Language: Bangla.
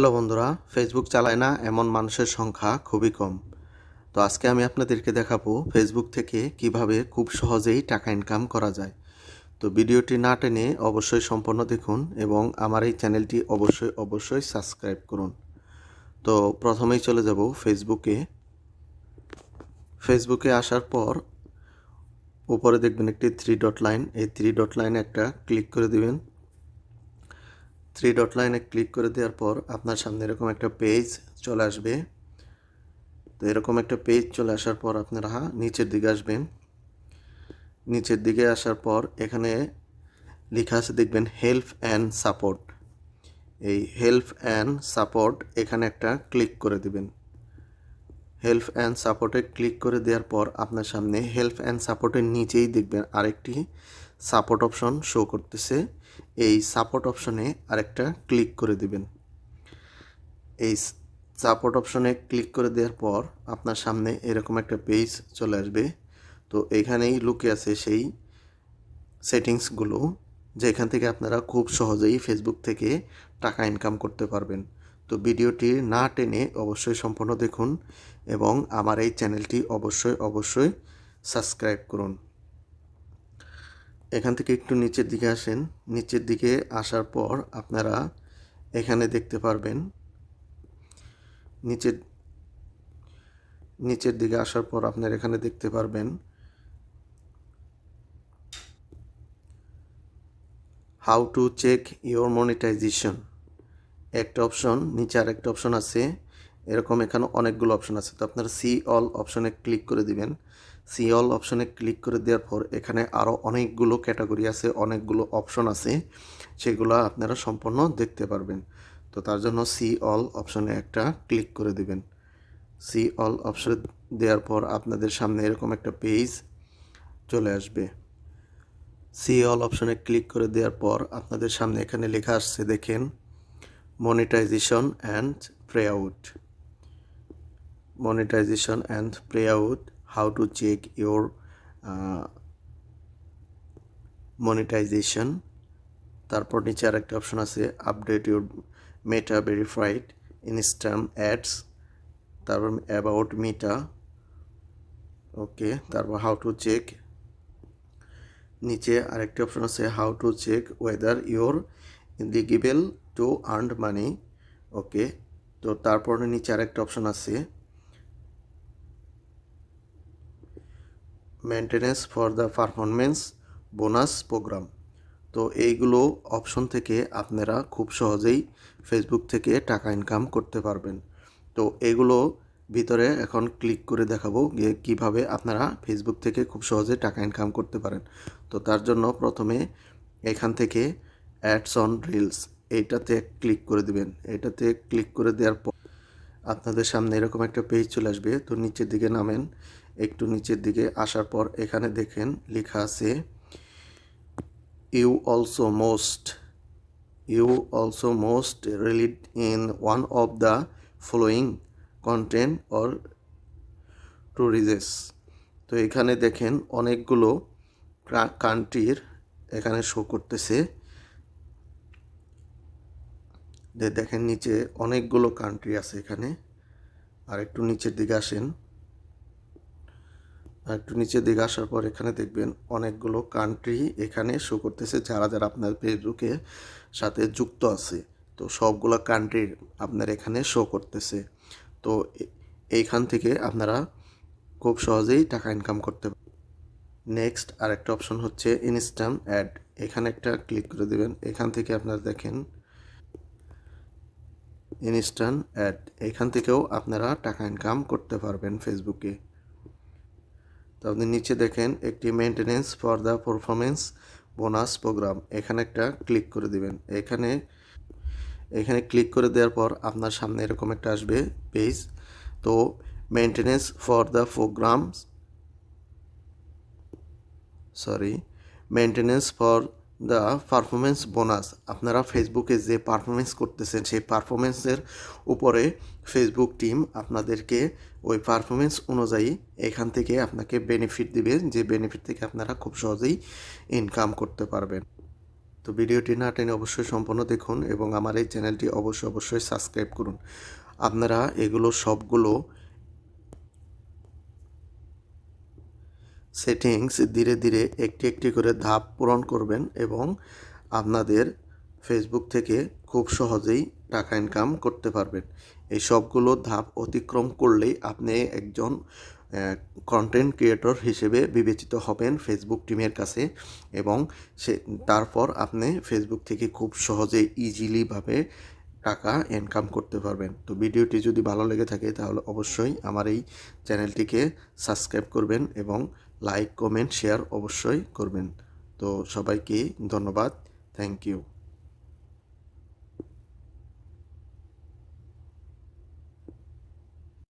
হ্যালো বন্ধুরা ফেসবুক চালায় না, এমন মানুষের সংখ্যা খুবই কম। তো আজকে আমি আপনাদেরকে দেখাবো ফেসবুক থেকে কীভাবে খুব সহজেই টাকা ইনকাম করা যায়। তো ভিডিওটি না টেনে অবশ্যই সম্পূর্ণ দেখুন এবং আমার এই চ্যানেলটি অবশ্যই অবশ্যই সাবস্ক্রাইব করুন। তো প্রথমেই চলে যাব ফেসবুকে ফেসবুকে আসার পর উপরে দেখবেন একটি থ্রি ডট লাইন এই থ্রি ডট লাইনে একটা ক্লিক করে দিবেন। থ্রি ডট লাইনে ক্লিক করে দেওয়ার পর আপনার সামনে এরকম একটা পেজ চলে আসবে। তো এরকম একটা পেজ চলে আসার পর আপনারা নিচের দিকে আসবেন। নিচের দিকে আসার পর এখানে লেখা আছে, দেখবেন হেল্প অ্যান্ড সাপোর্ট এই হেল্প অ্যান্ড সাপোর্ট এখানে একটা ক্লিক করে দিবেন। হেল্প অ্যান্ড সাপোর্টে ক্লিক করে দেওয়ার পর আপনার সামনে হেল্প অ্যান্ড সাপোর্টের নিচেই দেখবেন আরেকটি সাপোর্ট অপশন শো করতেছে। এই সাপোর্ট অপশনে আরেকটা ক্লিক করে দিবেন। এই সাপোর্ট অপশনে ক্লিক করে দেওয়ার পর আপনার সামনে এরকম একটা পেজ চলে আসবে। তো এখানেই লুকে আছে সেই সেটিংসগুলো যেখান থেকে আপনারা খুব সহজেই ফেসবুক থেকে টাকা ইনকাম করতে পারবেন। তো ভিডিওটি না টেনে অবশ্যই সম্পূর্ণ দেখুন এবং আমার এই চ্যানেলটি অবশ্যই অবশ্যই সাবস্ক্রাইব করুন। এখান থেকে একটু নিচের দিকে আসেন। নিচের দিকে আসার পর আপনারা এখানে দেখতে পারবেন। নিচের নিচের দিকে আসার পর আপনারা এখানে দেখতে পারবেন। How to check your monetization একটা অপশন, নিচে আর একটা অপশন আছে। এরকম এখানে অনেকগুলো অপশন আছে। তো আপনারা সি অল অপশনে ক্লিক করে দিবেন। সি অল অপশনে ক্লিক করে দেওয়ার পর এখানে আরও অনেকগুলো ক্যাটাগরি আছে, অনেকগুলো অপশন আছে, সেগুলো আপনারা সম্পূর্ণ দেখতে পারবেন। তো তার জন্য সি অল অপশনে একটা ক্লিক করে দিবেন। সি অল অপশন দেওয়ার পর আপনাদের সামনে এরকম একটা পেজ চলে আসবে। সি অল অপশনে ক্লিক করে দেওয়ার পর আপনাদের সামনে এখানে লেখা আসছে, দেখেন। Monetization and payout monetization and payout how to check your monetization তারপর নিচে আরেকটা অপশন আছে update your meta verified ইনস্টাম ads তারপর অ্যাবাউট মিটা ওকে, তারপর হাউ টু চেক নিচে আরেকটি অপশন আছে how to check whether your eligible to earn money okay তো তারপর নিচে আরেকটা অপশন আছে। Maintenance for the performance bonus program তো এইগুলো অপশন থেকে আপনারা খুব সহজেই ফেসবুক থেকে টাকা ইনকাম করতে পারবেন। তো এগুলো ভিতরে এখন ক্লিক করে দেখাবো যে কীভাবে আপনারা ফেসবুক থেকে খুব সহজে টাকা ইনকাম করতে পারেন। তো তার জন্য প্রথমে এখান থেকে অ্যাডস অন রিলস এইটাতে ক্লিক করে দিবেন। এটাতে ক্লিক করে দেওয়ার পর আপনাদের সামনে এরকম একটা পেজ চলে আসবে। তো নিচের দিকে নামেন, একটু নিচের দিকে আসার পর এখানে দেখেন লেখা আছে you also most you also most relied in one of the following content or ট্যুরিজেস তো এখানে দেখেন অনেকগুলো কান্ট্রির এখানে শো করতেছে। যে দেখেন নিচে অনেকগুলো কান্ট্রি আছে এখানে। আর একটু নিচের দিকে আসেন। আর একটু নিচের দিকে আসার পর এখানে দেখবেন অনেকগুলো কান্ট্রি এখানে শো করতেছে, যারা যারা আপনার ফেসবুকে সাথে যুক্ত আছে। তো সবগুলো কান্ট্রির আপনার এখানে শো করতেছে। তো এইখান থেকে আপনারা খুব সহজেই টাকা ইনকাম করতে নেক্সট আরেকটা অপশন হচ্ছে ইনস্টাম অ্যাড এখানে একটা ক্লিক করে দেবেন। এখান থেকে আপনারা দেখেন ইনস্ট্যান্ট অ্যাড এখান থেকেও আপনারা টাকা ইনকাম করতে পারবেন ফেসবুকে। তো আপনি নিচে দেখেন একটি maintenance for the performance bonus program এখানে একটা ক্লিক করে দিবেন। এখানে এখানে ক্লিক করে দেওয়ার পর আপনার সামনে এরকম একটা আসবে পেজ তো maintenance for the programs sorry maintenance for the performance bonus. আপনারা ফেসবুকে যে পারফরমেন্স করতেছেন, সেই পারফরমেন্সের উপরে ফেসবুক টিম আপনাদেরকে ওই পারফরমেন্স অনুযায়ী এখান থেকে আপনাকে বেনিফিট দিবে, যে বেনিফিট থেকে আপনারা খুব সহজেই ইনকাম করতে পারবেন। তো ভিডিওটি না টেনে অবশ্যই সম্পূর্ণ দেখুন এবং আমার এই চ্যানেলটি অবশ্যই অবশ্যই সাবস্ক্রাইব করুন। আপনারা এগুলো সবগুলো সেটিংস ধীরে ধীরে একটি একটি করে ধাপ পূরণ করবেন এবং আপনাদের ফেসবুক থেকে খুব সহজেই টাকা ইনকাম করতে পারবেন। এই সবগুলো ধাপ অতিক্রম করলেই আপনি একজন কন্টেন্ট ক্রিয়েটর হিসেবে বিবেচিত হবেন ফেসবুক টিমের কাছে এবং সে, তারপর আপনি ফেসবুক থেকে খুব সহজেই ইজিলিভাবে টাকা ইনকাম করতে পারবেন। তো ভিডিওটি যদি ভালো লেগে থাকে তাহলে অবশ্যই আমার এই চ্যানেলটিকে সাবস্ক্রাইব করবেন এবং লাইক কমেন্ট শেয়ার অবশ্যই করবেন। তো সবাইকে ধন্যবাদ। Thank you